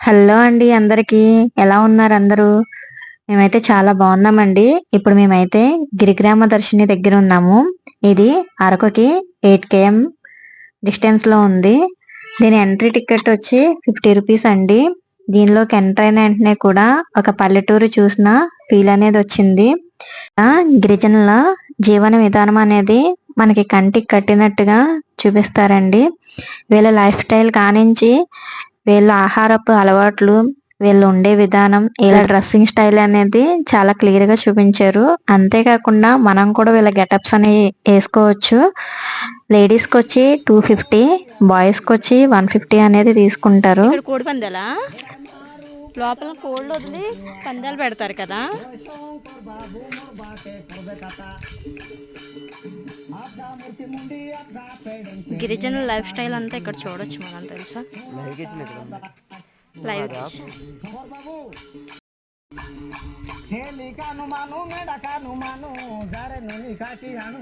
Hello అండి అందరికీ. ఎలా ఉన్నారు అందరూ? మేమైతే చాలా బాగున్నామండి. ఇప్పుడు మేమైతే గిరిగ్రామ దర్శిని దగ్గర ఉన్నాము. ఇది అరకుకి ఎయిట్ కేఎం డిస్టెన్స్లో ఉంది. దీని ఎంట్రీ టికెట్ వచ్చి ఫిఫ్టీ రూపీస్ అండి. దీనిలోకి ఎంటర్ అయిన వెంటనే కూడా ఒక పల్లెటూరు చూసిన ఫీల్ అనేది వచ్చింది. గిరిజనుల జీవన విధానం అనేది మనకి కంటికి కట్టినట్టుగా చూపిస్తారండి. వీళ్ళ లైఫ్ స్టైల్ కానించి వీళ్ళ ఆహారపు అలవాట్లు వీళ్ళు ఉండే విధానం ఇలా డ్రెస్సింగ్ స్టైల్ అనేది చాలా క్లియర్గా చూపించారు. అంతేకాకుండా మనం కూడా వీళ్ళ గెటప్స్ అనేవి వేసుకోవచ్చు. లేడీస్కి వచ్చి టూ ఫిఫ్టీ బాయ్స్కి వచ్చి వన్ ఫిఫ్టీ అనేది తీసుకుంటారు. లోపల కోళ్ళు వదిలి పందాలు పెడతారు కదా. గిరిజనుల లైఫ్ స్టైల్ అంతా ఇక్కడ చూడొచ్చు మనం తెలుసా? లైవ్ కాను మాను మేడ జారే అను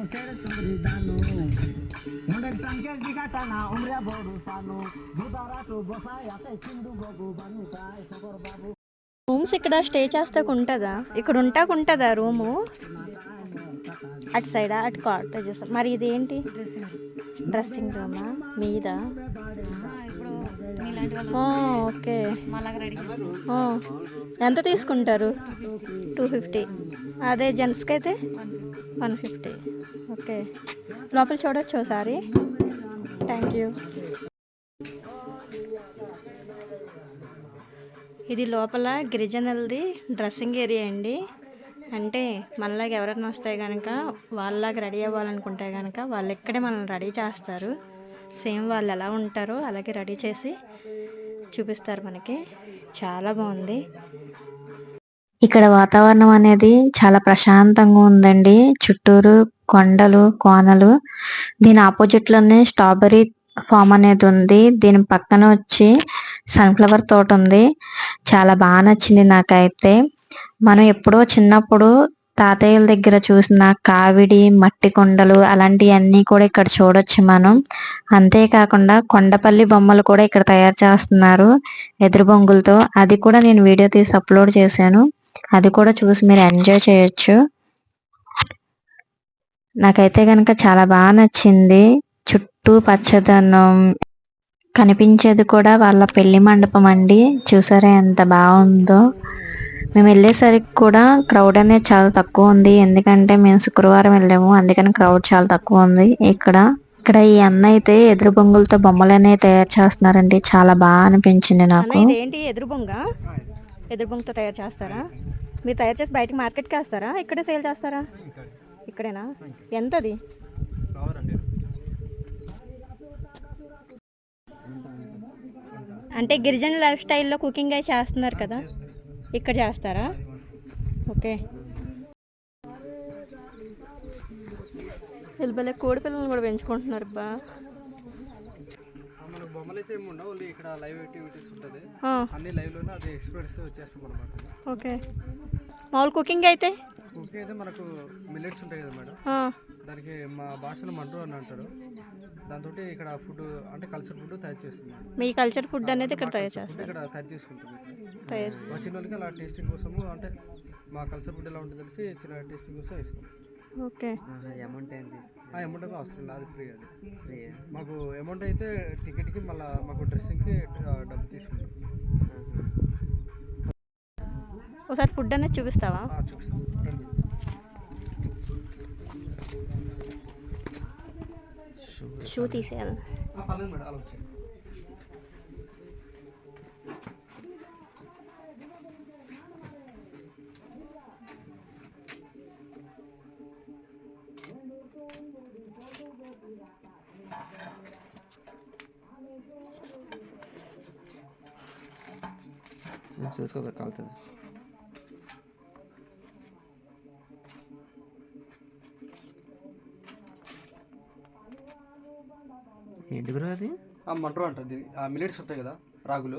దాను బోడు సాను. గోసాయ గోగు సగర్ బాబు రూమ్స్ ఇక్కడ స్టే చేస్తాకు ఉంటుందా ఇక్కడ ఉంటాకు ఉంటుందా రూము? అటు సైడా అటు కాటేజెస్ మరి ఇదేంటి? డ్రెస్సింగ్ రూమా? మీద? ఓకే. ఎంత తీసుకుంటారు? Two fifty. అదే జెంట్స్కి అయితే వన్ ఫిఫ్టీ. ఓకే. లోపల చూడొచ్చు ఒకసారి. Thank you. ఇది లోపల గిరిజనులది డ్రెస్సింగ్ ఏరియా అండి. అంటే మనలాగా ఎవరైనా వస్తే కనుక వాళ్ళలాగా రెడీ అవ్వాలనుకుంటే కనుక వాళ్ళు ఇక్కడే మనల్ని రెడీ చేస్తారు. సేమ్ వాళ్ళు ఎలా ఉంటారో అలాగే రెడీ చేసి చూపిస్తారు మనకి. చాలా బాగుంది. ఇక్కడ వాతావరణం అనేది చాలా ప్రశాంతంగా ఉందండి. చుట్టూరు కొండలు కోనలు. దీని ఆపోజిట్లోనే స్ట్రాబెరీ ఫామ్ అనేది ఉంది. దీని పక్కన వచ్చి సన్ఫ్లవర్ తోట ఉంది. చాలా బాగా నచ్చింది నాకైతే. మనం ఎప్పుడో చిన్నప్పుడు తాతయ్యల దగ్గర చూసిన కావిడి మట్టి కొండలు అలాంటివన్నీ కూడా ఇక్కడ చూడొచ్చు మనం. అంతేకాకుండా కొండపల్లి బొమ్మలు కూడా ఇక్కడ తయారు చేస్తున్నారు ఎదురు బొంగులతో. అది కూడా నేను వీడియో తీసి అప్లోడ్ చేశాను. అది కూడా చూసి మీరు ఎంజాయ్ చేయొచ్చు. నాకైతే కనుక చాలా బాగా నచ్చింది. చుట్టూ పచ్చదనం కనిపించేది కూడా వాళ్ళ పెళ్ళి మండపం అండి. చూసారా ఎంత బాగుందో. మేము వెళ్ళేసరికి కూడా క్రౌడ్ అనేది చాలా తక్కువ ఉంది. ఎందుకంటే మేము శుక్రవారం వెళ్ళాము. అందుకని క్రౌడ్ చాలా తక్కువ ఉంది ఇక్కడ. ఇక్కడ ఈ అన్న అయితే ఎదురు బొంగులతో బొమ్మలు అనేవి తయారు చేస్తున్నారండి. చాలా బాగా అనిపించింది నాకు. ఇదేంటి? ఎదురు బొంగ? ఎదురు బొంగతో తయారు చేస్తారా? మీరు తయారు చేసి బయటకి మార్కెట్కి వేస్తారా? ఇక్కడే సేల్ చేస్తారా? ఇక్కడేనా? ఎంతది? అంటే గిరిజన లైఫ్ స్టైల్లో కుకింగ్ అయి చేస్తున్నారు కదా? ఇక్కడ చేస్తారా? ఓకే. వీళ్ళు భలే కోడి పిల్లలు కూడా పెంచుకుంటున్నారు బా మనకు బొమ్మలు అయితే ఏమి ఉండవు ఓన్లీ ఇక్కడ లైవ్ యాక్టివిటీస్ ఉంటుంది. అన్ని అది చేస్తాం అనమాట ఓకే. మామూలు కుకింగ్ అయితే? కుకింగ్ అయితే మనకు మిల్లెట్స్ ఉంటాయి కదా మేడం. దానికి మా భాషలో మండ్రు అని అంటారు. దాంతో ఇక్కడ ఫుడ్ అంటే కల్చర్ ఫుడ్ తయారు చేస్తున్నాం మీ కల్చర్ ఫుడ్ అనేది ఇక్కడ తయారు చేస్తారు ఇక్కడ తయారు చేసుకుంటాం. తయారు వచ్చిన వాళ్ళకి అలా టేస్టింగ్ కోసము అంటే మా కల్చర్ ఫుడ్ ఎలా ఉంటుంది తెలిసి చిన్న టేస్టింగ్ కోసం ఇస్తాం. ఓకే. అమౌంట్ ఏంటి ఆ అమౌంట్ అయితే అవసరం లేదు అది ఫ్రీ అది. మాకు అమౌంట్ అయితే టికెట్కి మళ్ళీ మాకు డ్రెస్సింగ్కి డబ్బు తీసుకుంటాం. ఒకసారి ఫుడ్ అనేది చూపిస్తావా? ఆ, చూపిస్తాం. షూ తీసేయాలి ఆ, పర్లేదు మేడం అలా వచ్చేయండి చూసుకో కాలుతుంది ఏంటి బ్రో అది? మండ్రో అంటారు ఆ మిలెట్స్ ఉంటాయి కదా రాగులు.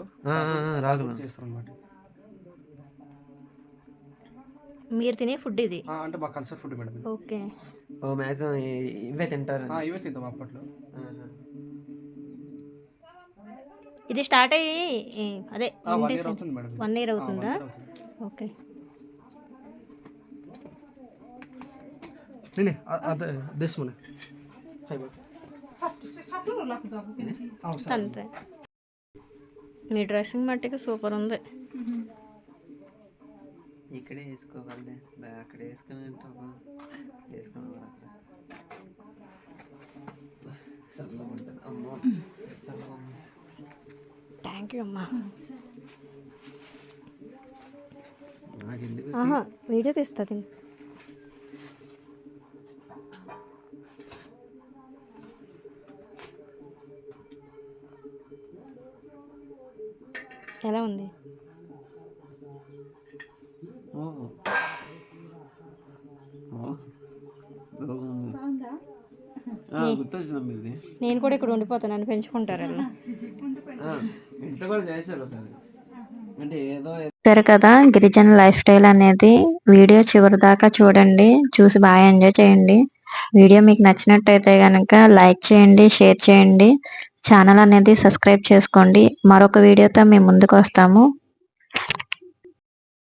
రాగులు చేస్తారు అనమాట మీరు తినే ఫుడ్ ఇది? అంటే మా కల్చర్ ఫుడ్ మేడం ఓకే. ఓ మ్యాక్సిమం ఇవే తింటారు. ఇవే తింటాం అప్పట్లో. ఇది స్టార్ట్ అయ్యి అదే వన్ ఇయర్ అవుతుందా ఓకే. దిస్ మన. అంతే. మీ డ్రెస్సింగ్ మట్టికి సూపర్ ఉంది. ఇక్కడే వేసుకోవాలి అక్కడ వేసుకుని ఉంది. థ్యాంక్ యూ అమ్మా వీడియో తీస్తుంది ఎలా ఉంది? నేను కూడా ఇక్కడ ఉండిపోతాను నన్ను పెంచుకుంటారు చూసారు కదా గిరిజన లైఫ్ స్టైల్ అనేది. వీడియో చివరి దాకా చూడండి చూసి బాగా ఎంజాయ్ చేయండి. వీడియో మీకు నచ్చినట్టయితే కనుక లైక్ చేయండి షేర్ చేయండి. ఛానల్ అనేది సబ్స్క్రైబ్ చేసుకోండి. మరొక వీడియోతో మేము ముందుకు వస్తాము.